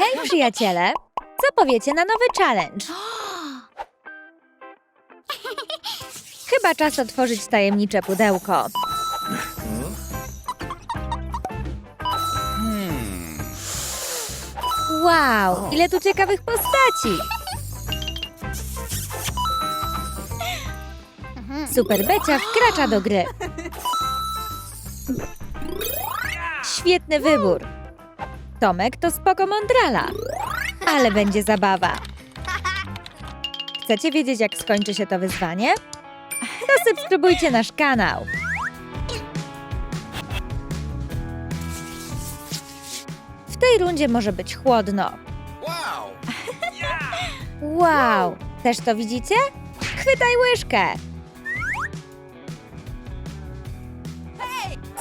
Hej, przyjaciele! Co powiecie na nowy challenge? Chyba czas otworzyć tajemnicze pudełko. Wow, ile tu ciekawych postaci! Super Becia wkracza do gry. Świetny wybór. Tomek to spoko mądrala. Ale będzie zabawa. Chcecie wiedzieć, jak skończy się to wyzwanie? To subskrybujcie nasz kanał. W tej rundzie może być chłodno. Wow! Wow! Też to widzicie? Chwytaj łyżkę!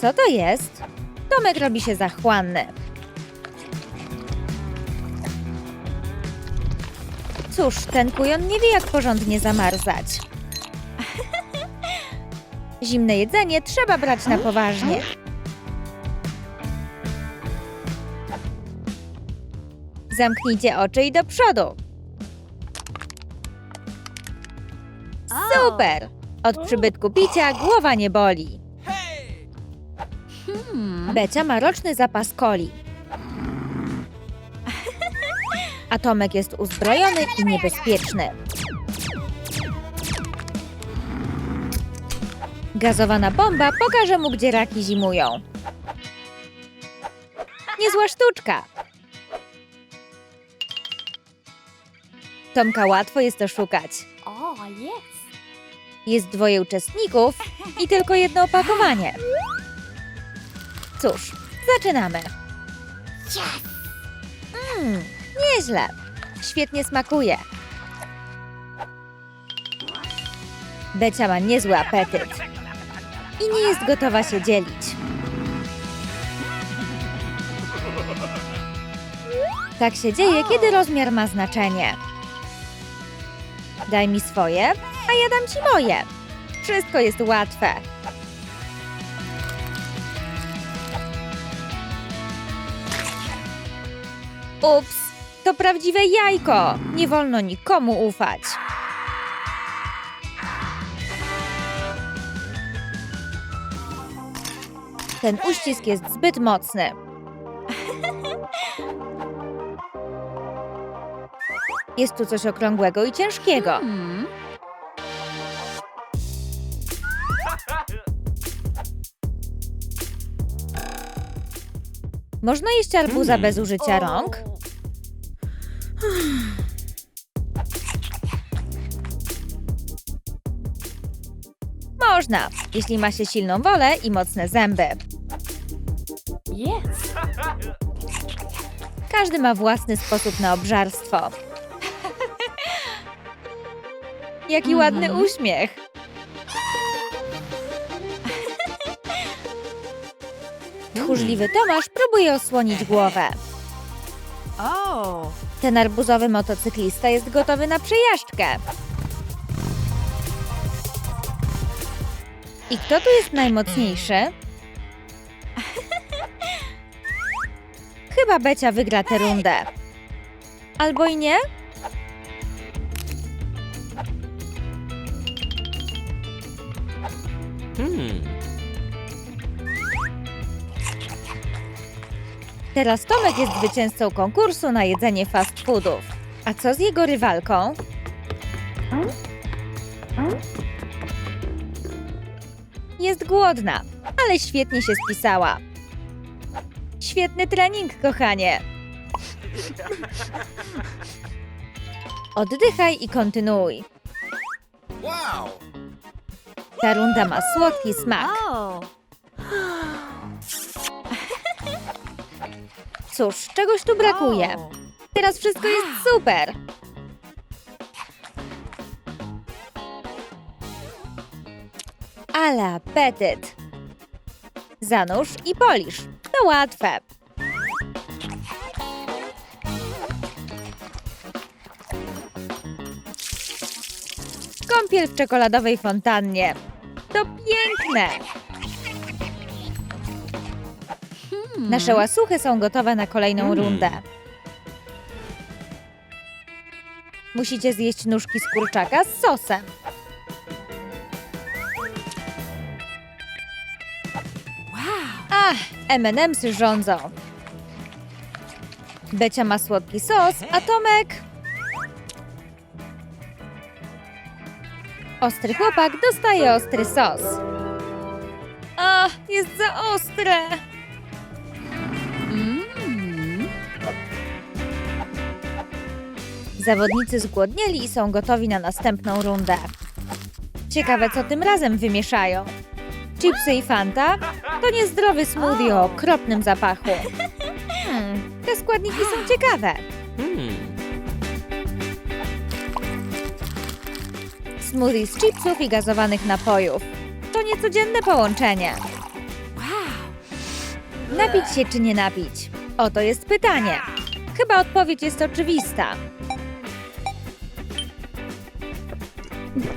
Co to jest? Tomek robi się zachłanny. Cóż, ten kujon nie wie, jak porządnie zamarzać. Zimne jedzenie trzeba brać na poważnie. Zamknijcie oczy i do przodu. Super! Od przybytku picia głowa nie boli. Becia ma roczny zapas coli. A Tomek jest uzbrojony i niebezpieczny. Gazowana bomba pokaże mu, gdzie raki zimują. Niezła sztuczka. Tomka łatwo jest oszukać. Jest dwoje uczestników i tylko jedno opakowanie. Cóż, zaczynamy. Mmm, nieźle. Świetnie smakuje. Becia ma niezły apetyt. I nie jest gotowa się dzielić. Tak się dzieje, kiedy rozmiar ma znaczenie. Daj mi swoje, a ja dam ci moje. Wszystko jest łatwe. Ups, to prawdziwe jajko. Nie wolno nikomu ufać. Ten uścisk jest zbyt mocny. Jest tu coś okrągłego i ciężkiego. Można jeść arbuza bez użycia rąk? Można, jeśli ma się silną wolę i mocne zęby. Yes. Każdy ma własny sposób na obżarstwo. Jaki ładny uśmiech. Tchórzliwy Tomasz próbuje osłonić głowę. Ten arbuzowy motocyklista jest gotowy na przejażdżkę. I kto tu jest najmocniejszy? Chyba Becia wygra tę rundę. Albo i nie? Hmm. Teraz Tomek jest zwycięzcą konkursu na jedzenie fast foodów. A co z jego rywalką? Jest głodna, ale świetnie się spisała. Świetny trening, kochanie. Oddychaj i kontynuuj. Wow! Ta runda ma słodki smak. Cóż, czegoś tu brakuje. Teraz wszystko jest super. Ale apetyt. Zanurz i polisz. To łatwe. Kąpiel w czekoladowej fontannie. To piękne. Nasze łasuchy są gotowe na kolejną rundę. Musicie zjeść nóżki z kurczaka z sosem. Ach, M&M'sy rządzą. Becia ma słodki sos, a Tomek... Ostry chłopak dostaje ostry sos. Ach, jest za ostre. Mmm. Zawodnicy zgłodnieli i są gotowi na następną rundę. Ciekawe, co tym razem wymieszają. Chipsy i Fanta to niezdrowy smoothie o okropnym zapachu. Hmm, te składniki są ciekawe. Hmm. Smoothie z chipsów i gazowanych napojów. To niecodzienne połączenie. Napić się czy nie napić? Oto jest pytanie. Chyba odpowiedź jest oczywista.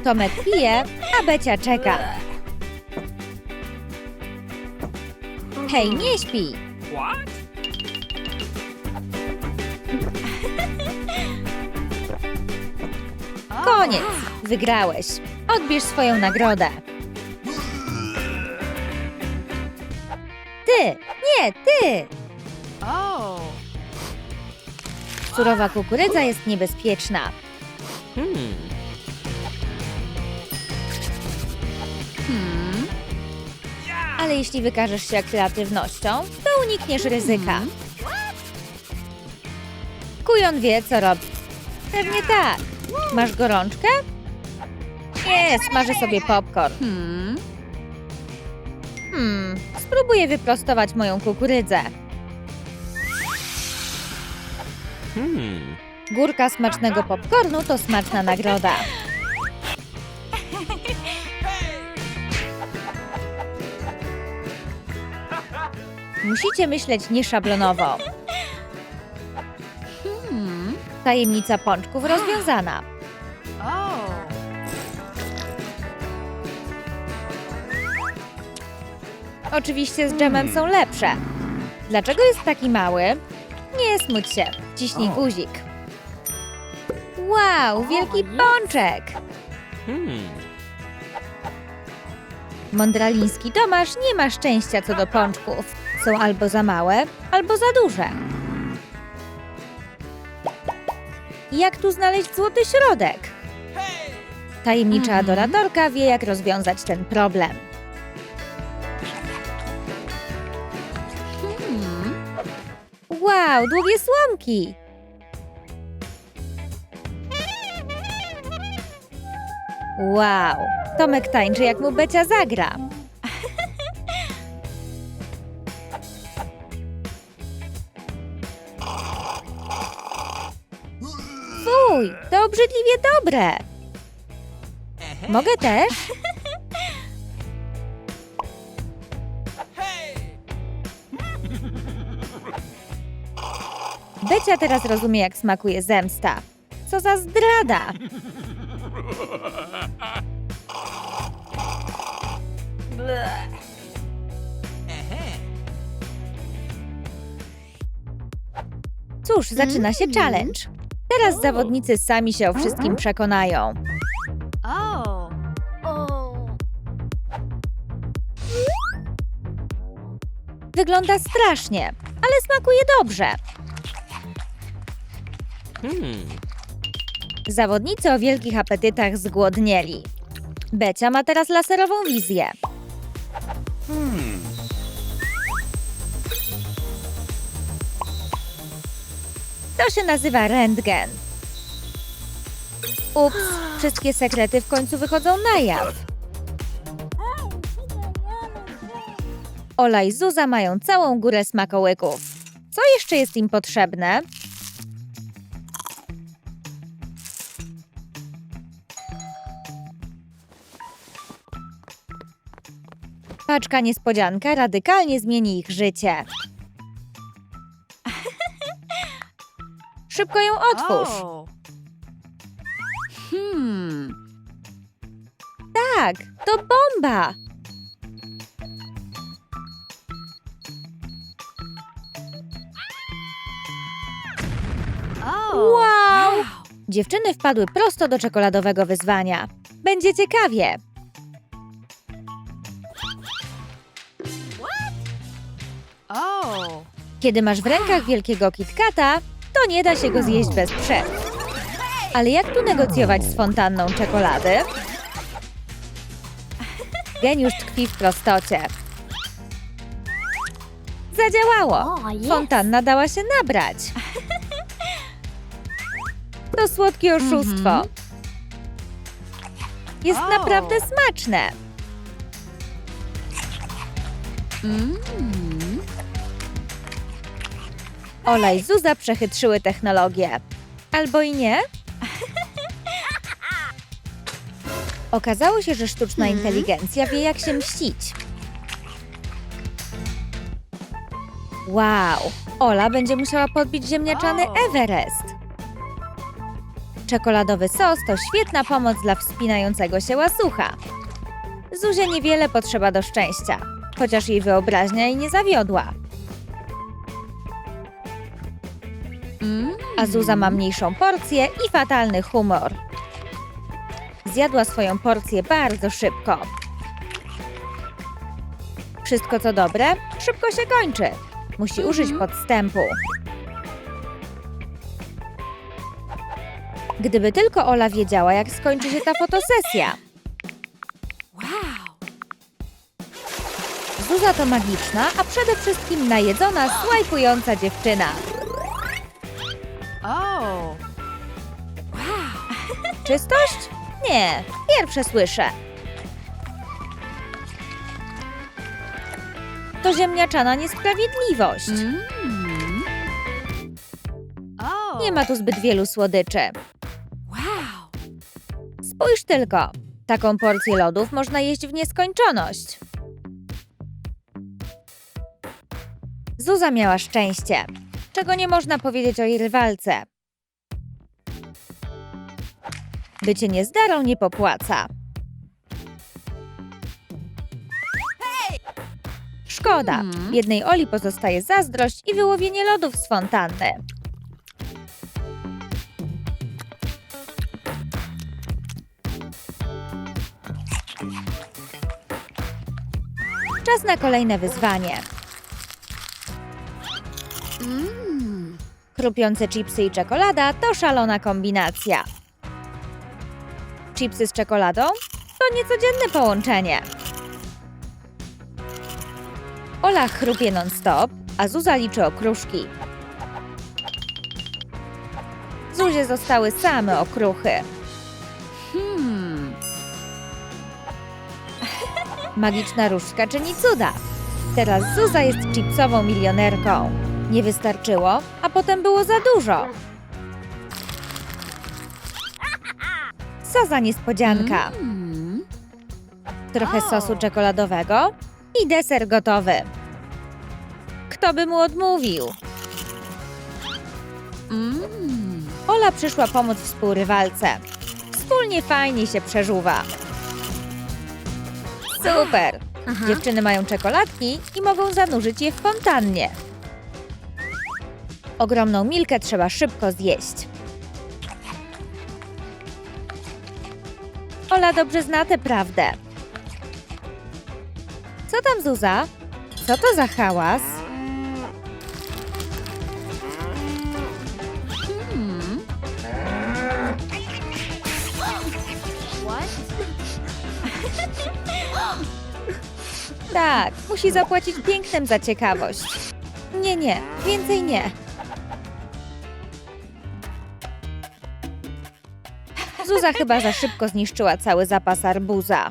Tomek pije, a Becia czeka. Hej, nie śpi! What? Koniec! Wygrałeś. Odbierz swoją nagrodę. Ty! Nie, ty! Oh. Surowa kukurydza jest niebezpieczna. Hmm. Ale jeśli wykażesz się kreatywnością, to unikniesz ryzyka. Kujon wie, co robi. Pewnie tak. Masz gorączkę? Nie, smażę sobie popcorn. Hmm. Hmm, spróbuję wyprostować moją kukurydzę. Hmm. Górka smacznego popcornu to smaczna nagroda. Musicie myśleć nieszablonowo. Hmm. Tajemnica pączków rozwiązana. Oh. Oczywiście z dżemem są lepsze. Dlaczego jest taki mały? Nie smuć się, ciśnij O. guzik. Wow, wielki jest. pączek! Hmm. Mądraliński Tomasz nie ma szczęścia co do pączków. Są albo za małe, albo za duże. Jak tu znaleźć złoty środek? Tajemnicza Mhm. adoratorka wie, jak rozwiązać ten problem. Wow, długie słomki! Wow, Tomek tańczy jak mu Becia zagra. Fuj, to obrzydliwie dobre. Mogę też? Becia teraz rozumie, jak smakuje zemsta. Co za zdrada! Cóż, zaczyna się challenge. Teraz zawodnicy sami się o wszystkim przekonają. Oh. Oh. Wygląda strasznie, ale smakuje dobrze. Hmm. Zawodnicy o wielkich apetytach zgłodnieli. Becia ma teraz laserową wizję. To się nazywa rentgen. Ups, wszystkie sekrety w końcu wychodzą na jaw. Ola i Zuza mają całą górę smakołyków. Co jeszcze jest im potrzebne? Paczka niespodzianka radykalnie zmieni ich życie. Szybko ją otwórz. Hmm. Tak, to bomba! Wow! Dziewczyny wpadły prosto do czekoladowego wyzwania. Będzie ciekawie. Kiedy masz w rękach wielkiego KitKata, to nie da się go zjeść bez przerw. Ale jak tu negocjować z fontanną czekolady? Geniusz tkwi w prostocie. Zadziałało! Fontanna dała się nabrać. To słodkie oszustwo. Mhm. Jest naprawdę smaczne. Mm. Ola i Zuza przechytrzyły technologię. Albo i nie? Okazało się, że sztuczna Hmm? inteligencja wie, jak się mścić. Wow! Ola będzie musiała podbić ziemniaczany. Everest. Czekoladowy sos to świetna pomoc dla wspinającego się łasucha. Zuzie niewiele potrzeba do szczęścia, chociaż jej wyobraźnia jej nie zawiodła. A Zuza ma mniejszą porcję i fatalny humor. Zjadła swoją porcję bardzo szybko. Wszystko co dobre, szybko się kończy. Musi użyć Mhm. podstępu. Gdyby tylko Ola wiedziała, jak skończy się ta fotosesja. Wow. Zuza to magiczna, a przede wszystkim najedzona, swajpująca dziewczyna. Czystość? Nie, pierwsze słyszę. To ziemniaczana niesprawiedliwość. Mm. Oh. Nie ma tu zbyt wielu słodyczy. Wow. Spójrz tylko. Taką porcję lodów można jeść w nieskończoność. Zuza miała szczęście, czego nie można powiedzieć o jej rywalce. Bycie niezdarą nie popłaca. Szkoda. Hmm. Jednej Oli pozostaje zazdrość i wyłowienie lodów z fontanny. Czas na kolejne wyzwanie. Chrupiące chipsy i czekolada to szalona kombinacja. Chipsy z czekoladą to niecodzienne połączenie. Ola chrupie non-stop, a Zuza liczy okruszki. Zuzie zostały same okruchy. Hmm. Magiczna różdżka czyni cuda. Teraz Zuza jest chipsową milionerką. Nie wystarczyło, a potem było za dużo. Co za niespodzianka. Mm. Trochę sosu czekoladowego i deser gotowy. Kto by mu odmówił? Mm. Ola przyszła pomóc współrywalce. Wspólnie fajnie się przeżuwa. Super! Dziewczyny mają czekoladki i mogą zanurzyć je w fontannie. Ogromną milkę trzeba szybko zjeść. Ola dobrze zna tę prawdę. Co tam, Zuza? Co to za hałas? Hmm. Tak, musi zapłacić pięknem za ciekawość. Nie, nie, więcej nie. Zuza chyba za szybko zniszczyła cały zapas arbuza.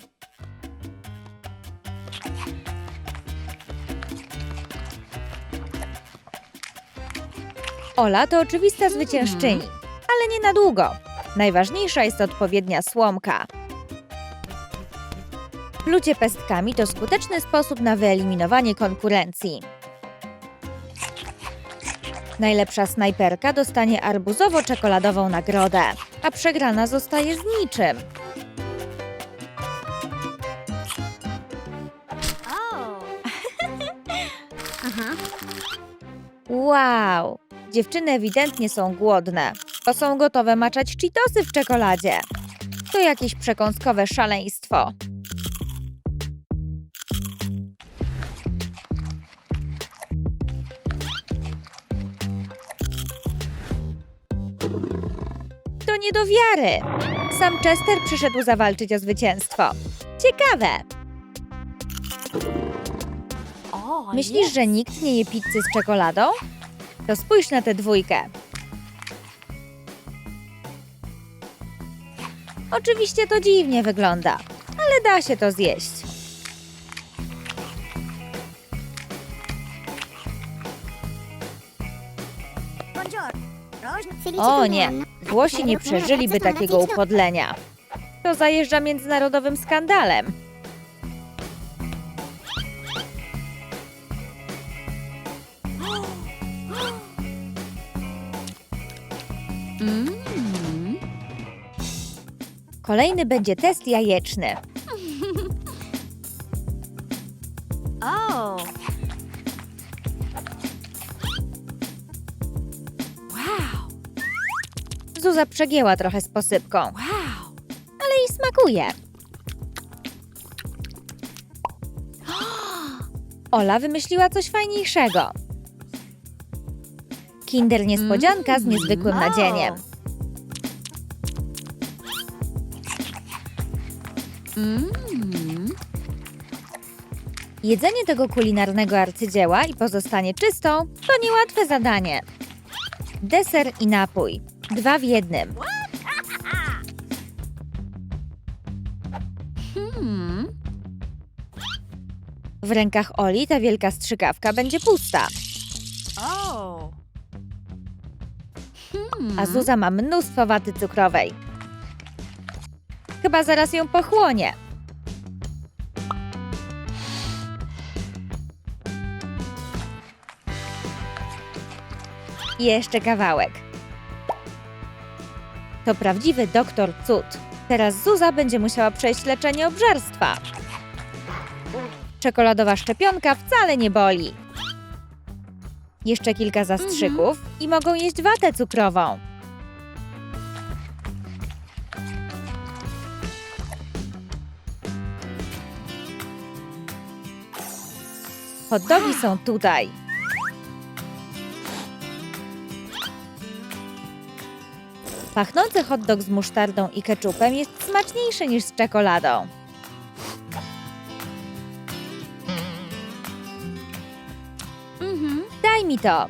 Ola to oczywista zwyciężczyni, ale nie na długo. Najważniejsza jest odpowiednia słomka. Plucie pestkami to skuteczny sposób na wyeliminowanie konkurencji. Najlepsza snajperka dostanie arbuzowo-czekoladową nagrodę, a przegrana zostaje z niczym. Wow! Dziewczyny ewidentnie są głodne. To są gotowe maczać cheetosy w czekoladzie. To jakieś przekąskowe szaleństwo. Nie do wiary. Sam Chester przyszedł zawalczyć o zwycięstwo. Ciekawe. Myślisz, że nikt nie je pizzy z czekoladą? To spójrz na tę dwójkę. Oczywiście to dziwnie wygląda, ale da się to zjeść. O nie, Włosi nie przeżyliby takiego upodlenia. To zajeżdża międzynarodowym skandalem. Mm. Kolejny będzie test jajeczny. Zuza przegięła trochę z posypką, Wow. ale jej smakuje. Ola wymyśliła coś fajniejszego. Kinder niespodzianka z niezwykłym Mm, nadzieniem. Mm. Jedzenie tego kulinarnego arcydzieła i pozostanie czystą to niełatwe zadanie. Deser i napój. Dwa w jednym. Hmm. W rękach Oli ta wielka strzykawka będzie pusta, Oh. Hmm. a Zuza ma mnóstwo waty cukrowej. Chyba zaraz ją pochłonie. Jeszcze kawałek. To prawdziwy doktor cud. Teraz Zuza będzie musiała przejść leczenie obżarstwa. Czekoladowa szczepionka wcale nie boli. Jeszcze kilka zastrzyków i mogą jeść watę cukrową. Hot dogi są tutaj. Pachnący hot dog z musztardą i keczupem jest smaczniejszy niż z czekoladą. Mhm. Daj mi to.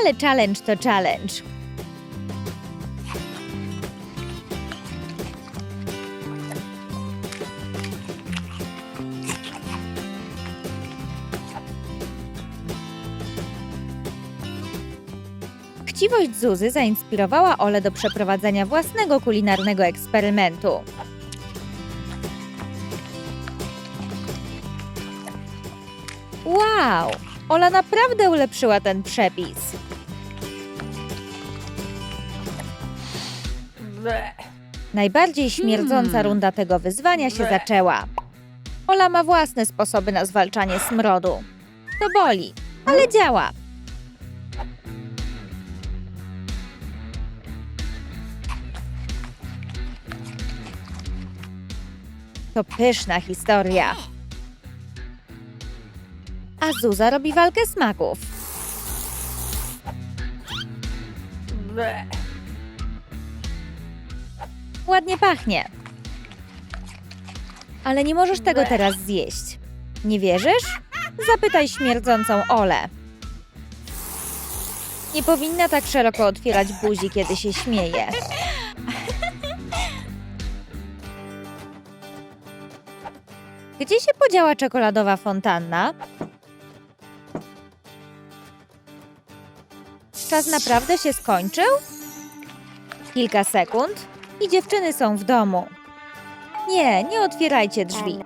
Ale challenge to challenge. Chciwość Zuzy zainspirowała Ole do przeprowadzenia własnego kulinarnego eksperymentu. Wow! Ola naprawdę ulepszyła ten przepis. Najbardziej śmierdząca Hmm. runda tego wyzwania się zaczęła. Ola ma własne sposoby na zwalczanie smrodu. To boli, ale działa. To pyszna historia. A Zuza robi walkę smaków. Ładnie pachnie. Ale nie możesz tego teraz zjeść. Nie wierzysz? Zapytaj śmierdzącą Olę. Nie powinna tak szeroko otwierać buzi, kiedy się śmieje. Gdzie się podziała czekoladowa fontanna? Czas naprawdę się skończył? Kilka sekund i dziewczyny są w domu. Nie, nie otwierajcie drzwi.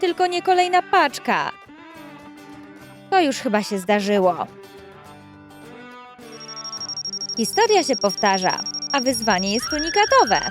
Tylko nie kolejna paczka. To już chyba się zdarzyło. Historia się powtarza, a wyzwanie jest unikatowe.